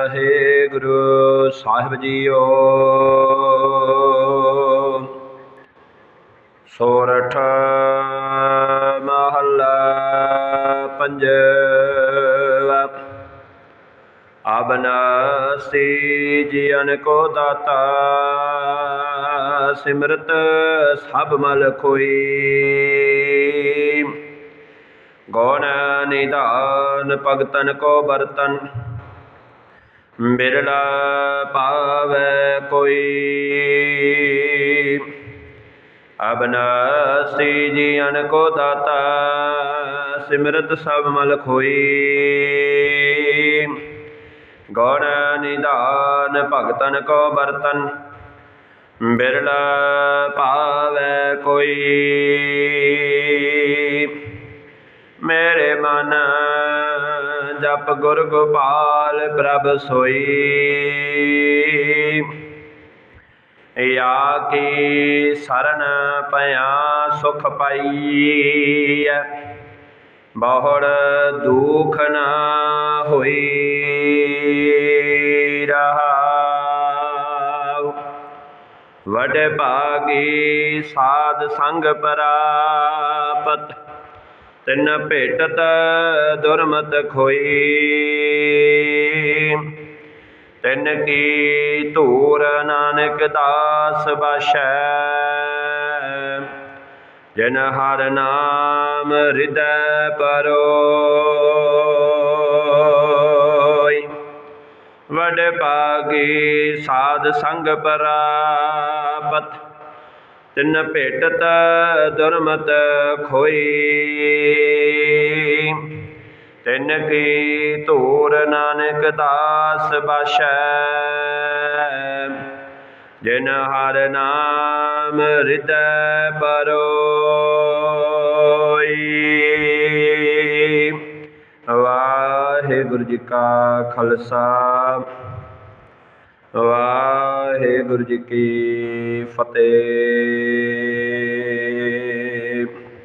ਵਾਹਿਗੁਰੂ ਸਾਹਿਬ JIO. ਸੋਰਠ ਮਹੱਲਾ ਪੰਜਵਾ ਅਬਨਾਸੀ ਜੀਵਨ ਕੋ ਦਾਤਾ, ਸਿਮਰਤ ਸਭ ਮਲ ਕੋਈ ਗੌਣ ਨਿਧਾਨ ਭਗਤਨ ਕੋ ਬਰਤਨ ਬਿਰਲਾ ਪਾਵੈ ਕੋਈ। ਅਬਨਾਸੀ ਜੀਵਨ ਕੋ ਦਾਤਾ, ਸਿਮਰਤ ਸਭ ਮਲ ਖੋਈ ਗੌਣ ਨਿਧਾਨ ਭਗਤਨ ਕੋ ਬਰਤਨ ਬਿਰਲਾ ਪਾਵੈ ਕੋਈ। ਜਪ ਗੁਰ ਗੋਪਾਲ ਪ੍ਰਭ ਸੋਈ। ਯਾ ਕੀ ਸਰਨ ਪਿਆ ਸੁਖ ਪਾਈ ਬਹੁੜ ਦੁਖ ਨਾ ਹੋਈ ਰਹਾਉ। ਵਡ ਭਾਗੀ ਸਾਧ ਸੰਗ ਪਰਾਪਤ ਤਿਨ ਭੇਟਤ ਦੁਰਮਤ ਖੋਈ। ਤਿਨ ਕੀ ਧੂਰ ਨਾਨਕ ਦਾਸ ਬਸੈ ਜਿਨ ਹਰ ਨਾਮ ਹਿਰਦੈ ਪਰੋਈ। ਵਡ ਭਾਗੀ ਸਾਧ ਸੰਗ ਪਰਾਪਤ। ਤਿੰਨ ਭੇਟਤ ਦੁਰਮਤ ਖੋਈ। ਤਿਨ ਕੀ ਧੂਰ ਨਾਨਕ ਦਾਸ ਬਸੈ। ਜਿਨ ਹਰ ਨਾਮ ਹਿਰਦੈ ਪਰੋਈ। ਵਾਹਿਗੁਰੂ ਜੀ ਕਾ ਖਾਲਸਾ। ਵਾਹਿਗੁਰੂ ਜੀ ਕੀ ਫਤਿਹ।